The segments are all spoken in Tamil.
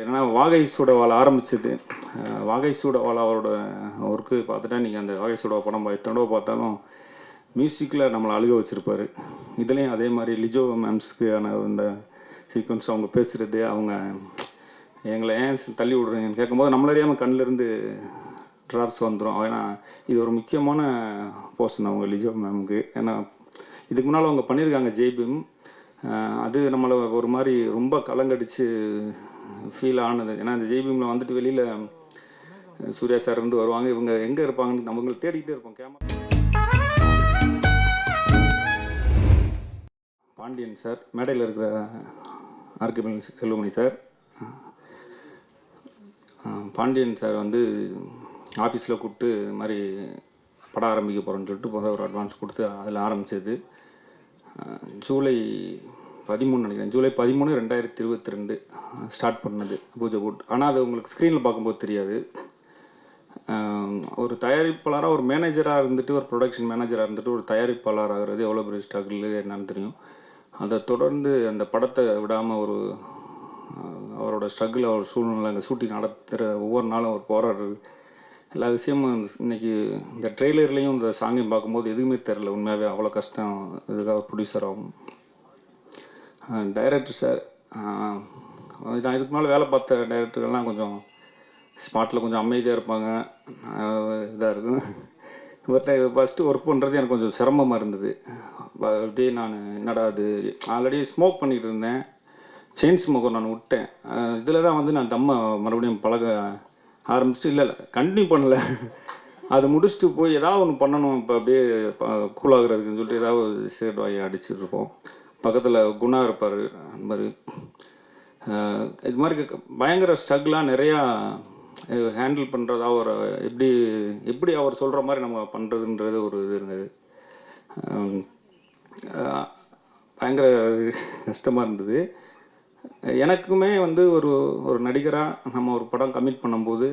ஏன்னா வாகை சூடவால் ஆரம்பிச்சது. வாகை சூடவால் அவரோட ஒர்க்கு பார்த்துட்டா நீங்கள் அந்த வாகை சூடவா படம் எத்தனோ பார்த்தாலும் மியூசிக்கில் நம்மளை அழுக வச்சுருப்பாரு. இதுலேயும் அதே மாதிரி லிஜோ மேம்ஸ்க்கான இந்த சீக்வன்ஸ் அவங்க பேசுகிறது அவங்க எங்களை ஏன் தள்ளி விடுறீங்கன்னு கேட்கும்போது நம்மளறியாமல் கண்ணிலேருந்து ட்ராப்ஸ் வந்துடும் ஏன்னா இது ஒரு முக்கியமான போர்ஷன் அவங்க லிஜோ மேம்க்கு. ஏன்னா இதுக்கு முன்னால் அவங்க பண்ணியிருக்காங்க ஜெய்பிம். அது நம்மளை ஒரு மாதிரி ரொம்ப கலங்கடிச்சு ஃபீல் ஆனது. ஏன்னா இந்த ஜெய்பீமில் வந்துட்டு வெளியில் சூர்யா சார் இருந்து வருவாங்க. இவங்க எங்கே இருப்பாங்கன்னு நம்ம தேடிக்கிட்டே இருப்போம். கேமரா பாண்டியன் சார் மேடையில் இருக்கிற R K Selvamani sir Pandian sir வந்து ஆஃபீஸில் கூப்பிட்டு இது மாதிரி படம் ஆரம்பிக்க போகிறோன்னு சொல்லிட்டு ஒரு அட்வான்ஸ் கொடுத்து அதில் ஆரம்பிச்சது. ஜூலை பதிமூணு நினைக்கிறேன். ஜூலை பதிமூணு ரெண்டாயிரத்தி இருபத்தி ரெண்டு ஸ்டார்ட் பண்ணது பூஜை போட் ஆனால் அது உங்களுக்கு ஸ்க்ரீனில் பார்க்கும்போது தெரியாது. ஒரு தயாரிப்பாளராக ஒரு மேனேஜராக இருந்துட்டு ஒரு ப்ரொடக்ஷன் மேனேஜராக இருந்துட்டு ஒரு தயாரிப்பாளர் ஆகிறது எவ்வளோ பெரிய ஸ்ட்ரகிள் என்னன்னு தெரியும். அதை தொடர்ந்து அந்த படத்தை விடாமல் ஒரு அவரோட ஸ்ட்ரகிள் அவர் சூழ்நிலை அங்கே ஷூட்டிங் நடத்துகிற ஒவ்வொரு நாளும் அவர் போராடுறது எல்லா விஷயமும் இன்றைக்கி இந்த ட்ரெய்லர்லேயும் இந்த சாங்கையும் பார்க்கும்போது எதுவுமே தெரில உண்மையாகவே அவ்வளோ கஷ்டம். இதுக்காக ப்ரொடியூசர் ஆகும். டைரக்டர் சார் நான் இதுக்கு மேலே வேலை பார்த்த டைரக்டர்கள்லாம் கொஞ்சம் ஸ்பாட்டில் கொஞ்சம் அமைதியாக இருப்பாங்க. இதாக இருக்கும் இவர்கிட்ட ஃபஸ்ட்டு ஒர்க் பண்ணுறது எனக்கு கொஞ்சம் சிரமமாக இருந்தது. அப்படியே நான் என்னடா அது ஆல்ரெடி ஸ்மோக் பண்ணிகிட்டு இருந்தேன். செயின் ஸ்மோக்கர் நான் விட்டேன். இதில் தான் வந்து நான் தம்மை மறுபடியும் பழக ஆரம்பிச்சு இல்லை இல்லை கண்டினியூ பண்ணல. அது முடிச்சுட்டு போய் ஏதாவது ஒன்று பண்ணணும் இப்போ அப்படியே கூலாகிறதுக்குன்னு சொல்லிட்டு ஏதாவது சிகரெட் வாங்கி அடிச்சிட்டு இருப்போம். பக்கத்தில் குணா இருப்பார் அந்த மாதிரி. இது மாதிரி பயங்கர ஸ்ட்ரகிளாக நிறையா ஹேண்டில் பண்ணுறது அவரை எப்படி எப்படி அவர் சொல்கிற மாதிரி நம்ம பண்ணுறதுன்றது ஒரு இது இருந்தது. பயங்கர கஷ்டமாக இருந்தது. எனக்குமே வந்து ஒரு ஒரு நடிகராக நம்ம ஒரு படம் கமிட் பண்ணும்போது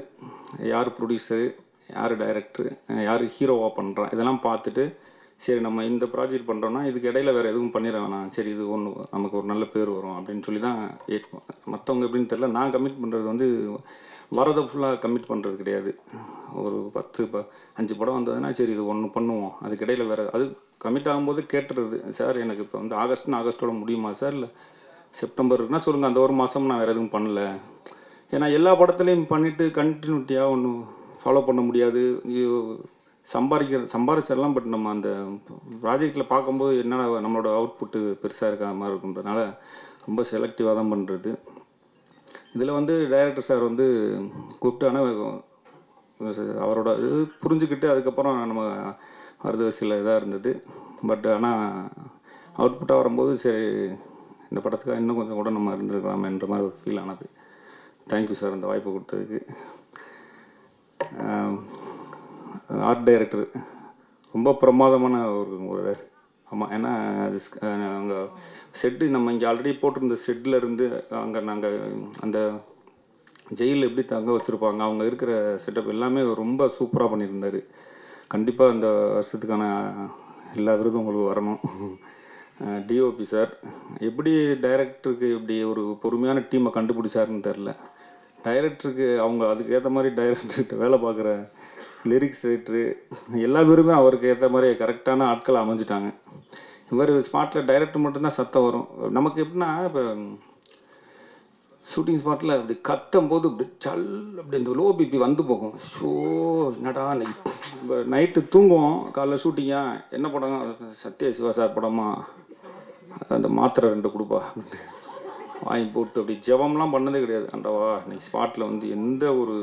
யார் ப்ரொடியூசரு யார் டைரக்டரு யார் ஹீரோவாக பண்ணுறான் இதெல்லாம் பார்த்துட்டு சரி நம்ம இந்த ப்ராஜெக்ட் பண்ணுறோன்னா இதுக்கு இடையில வேறு எதுவும் பண்ணிட வேணாம். சரி இது ஒன்று நமக்கு ஒரு நல்ல பேர் வரும் அப்படின்னு சொல்லி தான் மற்றவங்க எப்படின்னு தெரில நான் கமிட் பண்ணுறது வந்து வரதை ஃபுல்லாக கமிட் பண்ணுறது கிடையாது. ஒரு பத்து ப அஞ்சு படம் வந்ததுன்னா சரி இது ஒன்று பண்ணுவோம். அதுக்கு இடையில வேறு அது கமிட் ஆகும்போது கேட்டுறது. சார் எனக்கு இப்போ வந்து ஆகஸ்ட்னு ஆகஸ்ட்டோட முடியுமா சார்? இல்லை செப்டம்பர்னா சொல்லுங்கள் அந்த ஒரு மாதம் நான் வேறு எதுவும் பண்ணல. ஏன்னா எல்லா படத்துலையும் பண்ணிவிட்டு கண்டினியூட்டியாக ஒன்றும் ஃபாலோ பண்ண முடியாது. ஐயோ, சம்பாதிக்கிற சம்பாதிச்சிடலாம் பட் நம்ம அந்த ப்ராஜெக்டில் பார்க்கும்போது என்னென்ன நம்மளோட அவுட்புட்டு பெருசாக இருக்கிற மாதிரி இருக்குன்றதுனால ரொம்ப செலக்டிவாக தான் பண்ணுறது இதில் வந்து டைரக்டர் சார் வந்து கூப்பிட்டு ஆனால் அவரோட இது புரிஞ்சுக்கிட்டு அதுக்கப்புறம் நம்ம வரது சில இதாக இருந்தது. பட் ஆனால் அவுட்புட்டாக வரும்போது சரி இந்த படத்துக்காக இன்னும் கொஞ்சம் கூட நம்ம இருந்திருக்கலாமேன்ற மாதிரி ஒரு ஃபீல் ஆனது. தேங்க்யூ சார் அந்த வாய்ப்பு கொடுத்ததுக்கு. ஆர்ட் டைரக்டர் ரொம்ப பிரமாதமான ஒரு ஒரு ஆமாம் ஏன்னா அங்கே செட்டு நம்ம இங்கே ஆல்ரெடி போட்டிருந்த செட்டில் இருந்து அங்கே நாங்கள் அந்த ஜெயிலில் எப்படி தங்க வச்சுருப்பாங்க அவங்க இருக்கிற செட்டப் எல்லாமே ரொம்ப சூப்பராக பண்ணியிருந்தார். கண்டிப்பாக இந்த வருஷத்துக்கான எல்லா விருதும் உங்களுக்கு வரணும். டிஓபி சார் எப்படி டைரக்டருக்கு இப்படி ஒரு பொறுமையான டீமை கண்டுபிடிச்சாருன்னு தெரில டைரக்டருக்கு அவங்க அதுக்கு ஏற்ற மாதிரி டைரக்டர்கிட்ட வேலை பார்க்குற லிரிக்ஸ் ரைட்டரு எல்லா பேருமே அவருக்கு ஏற்ற மாதிரி கரெக்டான ஆட்கள் அமைஞ்சிட்டாங்க. இவர் ஸ்பாட்டில் டைரக்டர் மட்டும்தான் சத்தம் வரும். நமக்கு எப்படின்னா இப்போ ஷூட்டிங் ஸ்பாட்டில் அப்படி கத்தும் போது அப்படி சல் அப்படி இந்த லோ பிபி வந்து போகும். ஷோ என்னடா இப்போ நைட்டு தூங்குவோம் காலைல ஷூட்டிங்கா என்ன படம்? சத்ய சிவா சார் படமா? அந்த மாத்திரை ரெண்டு கொடுப்பா. அப்படின்ட்டு வாங்கி போட்டு அப்படி ஜெபம்லாம் பண்ணதே கிடையாது. அண்டவா இன்னைக்கு ஸ்பாட்டில் வந்து எந்த ஒரு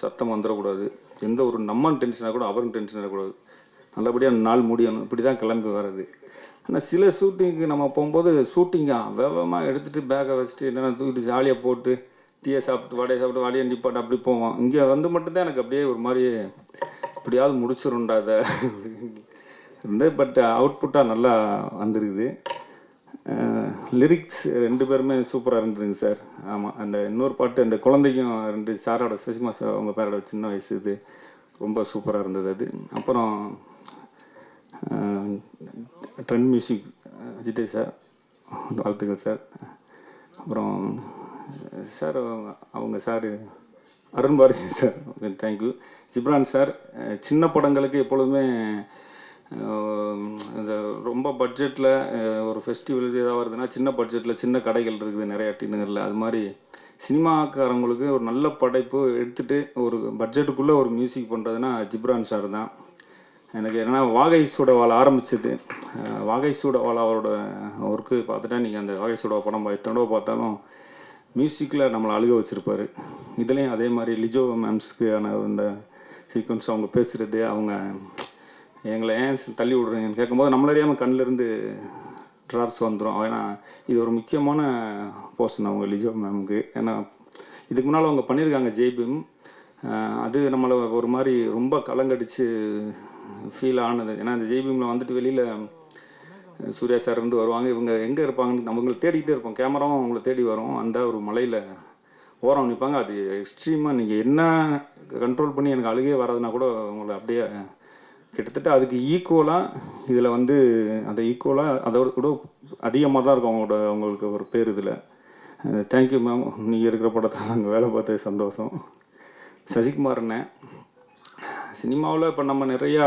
சத்தம் வந்துடக்கூடாது. எந்த ஒரு நம்ம டென்ஷனாக கூட அவரும் டென்ஷன் ஆகக்கூடாது நல்லபடியாக நாள் முடியணும். இப்படி தான் கிளம்பி வர்றது. ஆனால் சில ஷூட்டிங்க்கு நம்ம போகும்போது ஷூட்டிங்காக வேகமாக எடுத்துகிட்டு பேக்கை வச்சுட்டு என்னென்ன தூக்கிட்டு ஜாலியாக போட்டு டீயை சாப்பிட்டு வடையை சாப்பிட்டு வடையை நிப்பாட்டு அப்படி போவோம். இங்கே வந்து மட்டும்தான் எனக்கு அப்படியே ஒரு மாதிரி எப்படியாவது முடிச்சிருண்டா அதை இருந்து பட் அவுட்புட்டாக நல்லா வந்திருக்குது. லிரிக்ஸ் ரெண்டு பேருமே சூப்பராக இருந்ததுங்க சார். ஆமாம் அந்த இன்னொரு பாட்டு அந்த குழந்தைக்கும் ரெண்டு சாரோட சசிமா சார் அவங்க பேரோட சின்ன வயசு இது. ரொம்ப சூப்பராக இருந்தது அது. அப்புறம் ட்ரெண்ட் மியூசிக் அஜிதே சார் வாழ்த்துக்கள் சார். அப்புறம் சார் அவங்க அவங்க sir Arun Bharathi sir okay thank you Ghibran sir சின்ன படங்களுக்கு எப்பொழுதுமே இந்த ரொம்ப பட்ஜெட்டில் ஒரு ஃபெஸ்டிவல் ஏதாவது வருதுன்னா சின்ன பட்ஜெட்டில் சின்ன கடைகள் இருக்குது நிறையா டின்னுங்களில். அது மாதிரி சினிமாக்காரங்களுக்கு ஒரு நல்ல படைப்பு எடுத்துகிட்டு ஒரு பட்ஜெட்டுக்குள்ளே ஒரு மியூசிக் பண்ணுறதுனா ஜிப்ரான் சார் தான். எனக்கு என்னன்னா வாகை சூடவால் ஆரம்பிச்சது. வாகை சூடவால் அவரோட ஒர்க்கு பார்த்துட்டா நீங்கள் அந்த வாகை சூடவா படம் எத்தனை பார்த்தாலும் மியூசிக்கில் நம்மளை அழுக வச்சுருப்பார். இதுலேயும் அதே மாதிரி லிஜோ மேம்ஸ்க்கான அந்த சீக்வன்ஸ் அவங்க பேசுகிறது அவங்க எங்களை ஏன் தள்ளி விடுறீங்கன்னு கேட்கும்போது நம்மள கண்ணிலிருந்து ட்ராப்ஸ் வந்துடும் ஏன்னா இது ஒரு முக்கியமான போர்ஷன் அவங்க லிஜோ மேமுக்கு. ஏன்னா இதுக்கு முன்னால் அவங்க பண்ணியிருக்காங்க ஜெய்பிம். அது நம்மளை ஒரு மாதிரி ரொம்ப கலங்கடிச்சு ஃபீல் ஆனது. ஏன்னா அந்த ஜெய்பிமில் வந்துட்டு வெளியில் சூர்யா சார் இருந்து வருவாங்க. இவங்க எங்கே இருப்பாங்கன்னு அவங்களை தேடிக்கிட்டே இருப்போம். கேமராவும் அவங்கள தேடி வரும். அந்த ஒரு மலையில் ஓரம் நிற்பாங்க அது எக்ஸ்ட்ரீமாக நீங்கள் என்ன கண்ட்ரோல் பண்ணி எனக்கு அழுகே வராதுன்னா கூட உங்களை அப்படியே கிட்டத்தட்ட அதுக்கு ஈக்குவலாக இதில் வந்து அந்த ஈக்குவலாக அதோட கூட அதிகமாக தான் இருக்கும் அவங்களோட அவங்களுக்கு ஒரு பேர் இதில். தேங்க்யூ மேம் நீங்கள் இருக்கிற படத்தை நாங்கள் வேலை பார்த்தது சந்தோஷம். சசிகுமார் சினிமாவில் இப்போ நம்ம நிறையா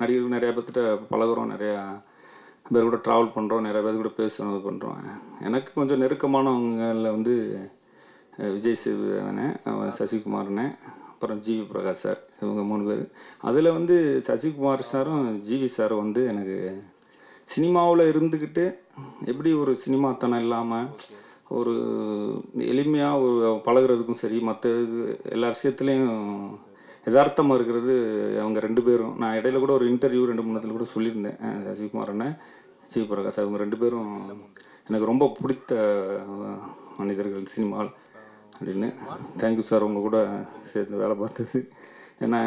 நடிகர்கள் நிறையா பேர்த்திட்ட பழகுறோம் நிறையா பேர் கூட ட்ராவல் பண்ணுறோம் நிறைய பேர் கூட பேசுகிறோம் இது பண்ணுறோம் எனக்கு கொஞ்சம் நெருக்கமானவங்களில் வந்து விஜய் சேதுவனே அவன் சசிகுமார்னே. அப்புறம் ஜிவி பிரகாஷ் சார் இவங்க மூணு பேர். அதில் வந்து சசிகுமார் சாரும் ஜிவி சாரும் வந்து எனக்கு சினிமாவில் இருந்துக்கிட்டு எப்படி ஒரு சினிமாத்தனம் இல்லாமல் ஒரு எளிமையாக ஒரு பழகுறதுக்கும் சரி மற்ற எல்லா விஷயத்துலேயும் யதார்த்தமாக இருக்கிறது அவங்க ரெண்டு பேரும். நான் இடையில கூட ஒரு இன்டர்வியூ ரெண்டு மூணு இடத்துல கூட சொல்லியிருந்தேன் சசிகுமார் அண்ணன் ஜி பிரகாஷ் அவங்க ரெண்டு பேரும் எனக்கு ரொம்ப பிடித்த மனிதர்கள் சினிமாவில். அப்படின்னு. தேங்க்யூ சார் உங்கள் கூட சேர்ந்து வேலை பார்த்தது. ஏன்னா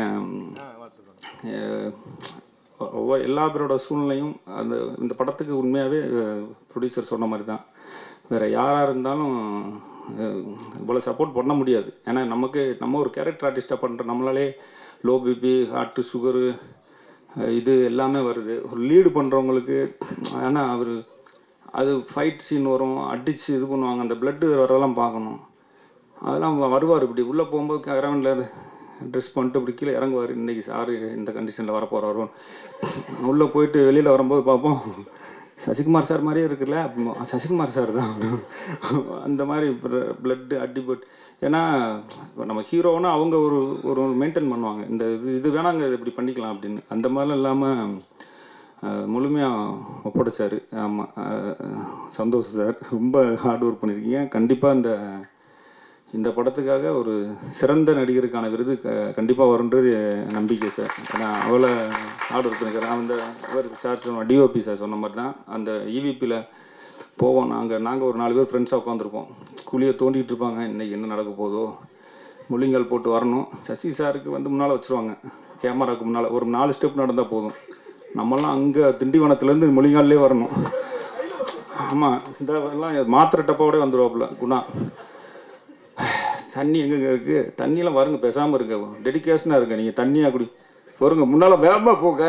ஒவ்வொரு எல்லா பேரோட சூழ்நிலையும் அந்த இந்த படத்துக்கு உண்மையாகவே ப்ரொடியூசர் சொன்ன மாதிரி தான் வேறு யாராக இருந்தாலும் இவ்வளோ சப்போர்ட் பண்ண முடியாது. ஏன்னா நமக்கு நம்ம ஒரு கேரக்டர் ஆர்டிஸ்ட்டாக பண்ணுற நம்மளாலே லோ பிபி ஹார்ட்டு சுகரு இது எல்லாமே வருது. ஒரு லீடு பண்ணுறவங்களுக்கு ஆனால் அவர் அது ஃபைட் சீன் வரும் அடித்து இது பண்ணுவாங்க. அந்த பிளட்டு வரதெல்லாம் பார்க்கணும். அதெல்லாம் வருவார். இப்படி உள்ளே போகும்போது கிரவுண்டில் ட்ரெஸ் பண்ணிட்டு இப்படி கீழே இறங்குவார். இன்றைக்கி சாரு இந்த கண்டிஷனில் வரப்போகிறாரோ உள்ளே போயிட்டு வெளியில் வரும்போது பார்ப்போம் சசிகுமார் சார் மாதிரியே இருக்குல்ல? சசிகுமார் சார் தான். அந்த மாதிரி பிளட்டு அடிபட் ஏன்னா இப்போ நம்ம ஹீரோனா அவங்க ஒரு ஒரு மெயின்டைன் பண்ணுவாங்க. இந்த இது இது வேணாங்க இது இப்படி பண்ணிக்கலாம் அப்படின்னு. அந்த மாதிரிலாம் இல்லாமல் முழுமையாக ஒப்படைச்சார். ஆமாம் சந்தோஷம் சார் ரொம்ப ஹார்ட் ஒர்க் பண்ணியிருக்கீங்க கண்டிப்பாக இந்த இந்த படத்துக்காக ஒரு சிறந்த நடிகருக்கான விருது க கண்டிப்பாக வருன்றது நம்பிக்கை சார் ஏன்னா அவ்வளோ ஆர்டர் பண்ணிக்கிறேன் அந்த அவர் சார் சொன்ன டிஓபி சார் சொன்ன மாதிரி தான் அந்த இவிபியில் போவோம். நாங்கள் நாங்கள் ஒரு நாலு பேர் ஃப்ரெண்ட்ஸாக உட்காந்துருப்போம் குழியை தோண்டிகிட்டு இருப்பாங்க. இன்னைக்கு என்ன நடக்க போதோ முள்ளிங்கள் போட்டு வரணும். சசி சாருக்கு வந்து முன்னால் வச்சுருவாங்க. கேமராவுக்கு முன்னால். ஒரு நாலு ஸ்டெப் நடந்தால் போதும். நம்மளாம் அங்கே திண்டிவனத்துலேருந்து முள்ளிங்கால்லே வரணும். ஆமாம் இந்த மாத்திரை டப்பாவோட வந்துடுவாப்புல குணா. தண்ணி எங்கெங்க இருக்கு? தண்ணியெல்லாம் வருங்க பேசாமல் இருங்க. டெடிகேஷனாக இருங்க. நீங்கள் தண்ணியாக குடி. பொறுங்க. முன்னால் வேகமாக போங்க.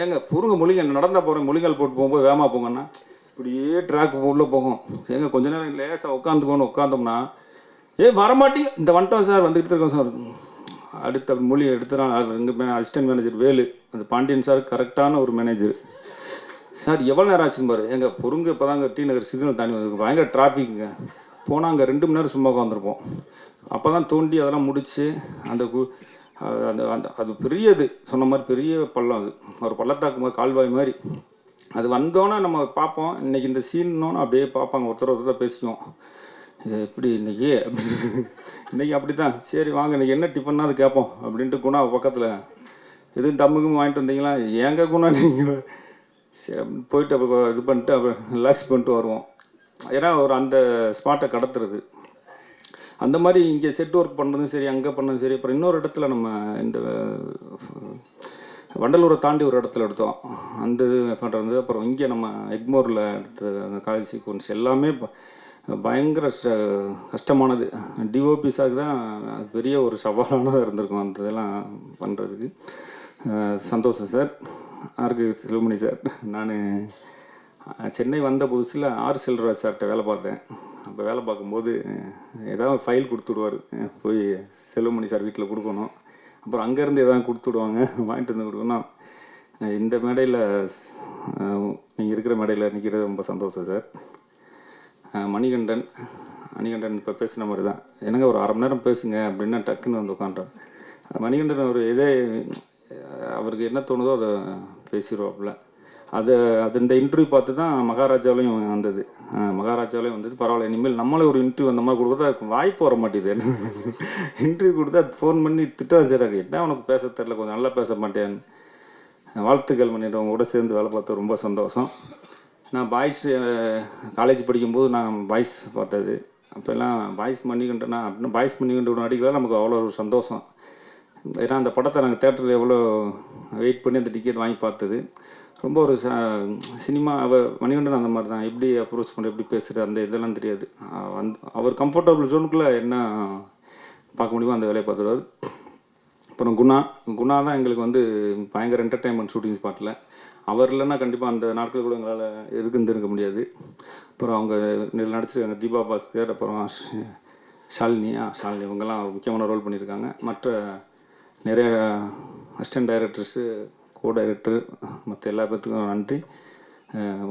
ஏங்க பொறுங்க மொழிங்க. நடந்தால் போகிறேன் மொழிகள் போட்டு போகும்போது வேகமாக போங்கன்னா இப்படியே ட்ராக் உள்ளே போகும். ஏங்க கொஞ்ச நேரம் லேசாக உட்காந்துக்கோன்னு உட்காந்தோம்னா ஏ வரமாட்டீங்க. இந்த வந்துட்டோம் சார் வந்துக்கிட்டு இருக்கோம் சார் அடுத்த மொழி எடுத்துறான். எங்கள் அசிஸ்டன்ட் மேனேஜர் வேலு. அந்த பாண்டியன் சார் கரெக்டான ஒரு மேனேஜர் சார் எவ்வளோ நேரம் ஆச்சுன்னு பாரு. எங்கள் பொறுங்க இப்போ தாங்க டி நகர் சிக்னல் தாண்டி வந்து பயங்கர டிராஃபிக்குங்க போனால் அங்கே ரெண்டு மணி நேரம் சும்மா உட்காந்துருப்போம் அப்போ தான் தோண்டி அதெல்லாம் முடித்து அந்த கு- அந்த அந்த அது பெரியது சொன்ன மாதிரி பெரிய பள்ளம் அது. ஒரு பள்ளத்தாக்கு மாதிரி கால்வாய் மாதிரி. அது வந்தோன்னே நம்ம பார்ப்போம். இன்னைக்கு இந்த சீன்னோன்னு அப்படியே பார்ப்பாங்க. ஒருத்தர் ஒருத்தர் பேசிக்குவோம். இது எப்படி இன்னைக்கு? இன்றைக்கி அப்படி தான் சரி வாங்க இன்னைக்கு என்ன டிஃபன்னா அது கேட்போம் அப்படின்ட்டு குணா பக்கத்தில் எதுவும் தம்முக்கும் வாங்கிட்டு வந்தீங்களா? ஏங்க குணா நீங்கள் சரி போயிட்டு அப்போ இது பண்ணிட்டு அப்புறம் ரிலாக்ஸ் பண்ணிட்டு வருவோம். ஏன்னா ஒரு அந்த ஸ்பாட்டை கடத்துறது. அந்த மாதிரி இங்கே செட் ஒர்க் பண்ணுறதும் சரி அங்கே பண்ணதும் சரி அப்புறம் இன்னொரு இடத்துல நம்ம இந்த வண்டலூரை தாண்டி ஒரு இடத்துல எடுத்தோம். அந்த இது பண்ணுறது அப்புறம் இங்கே நம்ம எக்மோரில் எடுத்த அந்த காலேஜ் சீக்வன்ஸ் எல்லாமே ப- பயங்கர கஷ்டமானது. டிஓபிஸாக தான் பெரிய ஒரு சவாலானதாக இருந்திருக்கும் அந்த இதெல்லாம் பண்ணுறதுக்கு சந்தோஷம் சார். RK Selvamani sir. நான் சென்னை வந்த புதுசில் ஆர் செல்வராஜ் சார்கிட்ட வேலை பார்த்தேன். அப்போ வேலை பார்க்கும்போது ஏதாவது ஃபைல் கொடுத்துடுவார். போய் செல்வமணி சார் வீட்டில் கொடுக்கணும். அப்புறம் அங்கேருந்து எதாவது கொடுத்துடுவாங்க. வாங்கிட்டு வந்து கொடுக்கணும் இந்த மேடையில் நீங்கள் இருக்கிற மேடையில் நிற்கிறது ரொம்ப சந்தோஷம் சார். மணிகண்டன் மணிகண்டன் இப்போ பேசின மாதிரி தான் என்னங்க ஒரு அரை மணி நேரம் பேசுங்க அப்படின்னா டக்குன்னு வந்து உட்காந்துறேன் மணிகண்டன் ஒரு இதே அவருக்கு என்ன தோணுதோ அதை பேசிடுவாப்புல. அது அது இந்த இன்டர்வியூ பார்த்து தான் மகாராஜாவிலையும் வந்தது. மகாராஜாவிலையும் வந்தது. பரவாயில்ல இனிமேல் நம்மளே ஒரு இன்டர்வியூ அந்த மாதிரி கொடுத்தா வாய்ப்பு வர மாட்டேது இன்டர்வியூ கொடுத்தா ஃபோன் பண்ணி திட்டம் வச்சுறாங்க என்ன உனக்கு பேச தெரில கொஞ்சம் நல்லா பேச மாட்டேன்னு. வாழ்த்துக்கள் பண்ணிட்டு கூட சேர்ந்து வேலை பார்த்து ரொம்ப சந்தோஷம். நான் பாய்ஸ் காலேஜ் படிக்கும்போது நான் பாய்ஸ் பார்த்தது. அப்போல்லாம் பாய்ஸ் மணிகண்டனா அப்படின்னு பாய்ஸ் மணிகண்டன் நடிக்கலாம் நமக்கு அவ்வளோ ஒரு சந்தோஷம். ஏன்னா அந்த படத்தை நாங்கள் தேட்டரில் எவ்வளோ வெயிட் பண்ணி அந்த டிக்கெட் வாங்கி பார்த்தது ரொம்ப ஒரு ச சினிமா அவர் மணிகண்டன் அந்த மாதிரி தான் எப்படி அப்ரோச் பண்ணுற எப்படி பேசுகிற அந்த இதெல்லாம் தெரியாது. அஹ் வந்து அவர் கம்ஃபர்டபுள் ஜோனுக்குள்ளே என்ன பார்க்க முடியுமோ அந்த வேலையை பார்த்துருவார் அப்புறம் குணா குணா தான் எங்களுக்கு வந்து பயங்கர என்டர்டைன்மெண்ட் ஷூட்டிங் ஸ்பாட்டில் அவர் இல்லைன்னா கண்டிப்பாக அந்த நாட்கள் கூட எங்களால் இருந்திருக்க முடியாது. அப்புறம் அவங்க நடிச்சிருக்காங்க தீபா பாஸ்கர் அப்புறம் ஷாலினி ஷாலினி இவங்கெல்லாம் முக்கியமான ரோல் பண்ணியிருக்காங்க. மற்ற நிறைய அசிஸ்டன்ட் டைரக்டர்ஸு கோ டைரக்டர் மற்ற எல்லா பேர்த்துக்கும் நன்றி.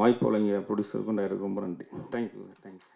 வாய்ப்பு வழங்கிய ப்ரொடியூசருக்கும் டைரக்டர் ரொம்ப நன்றி. Thank you thank you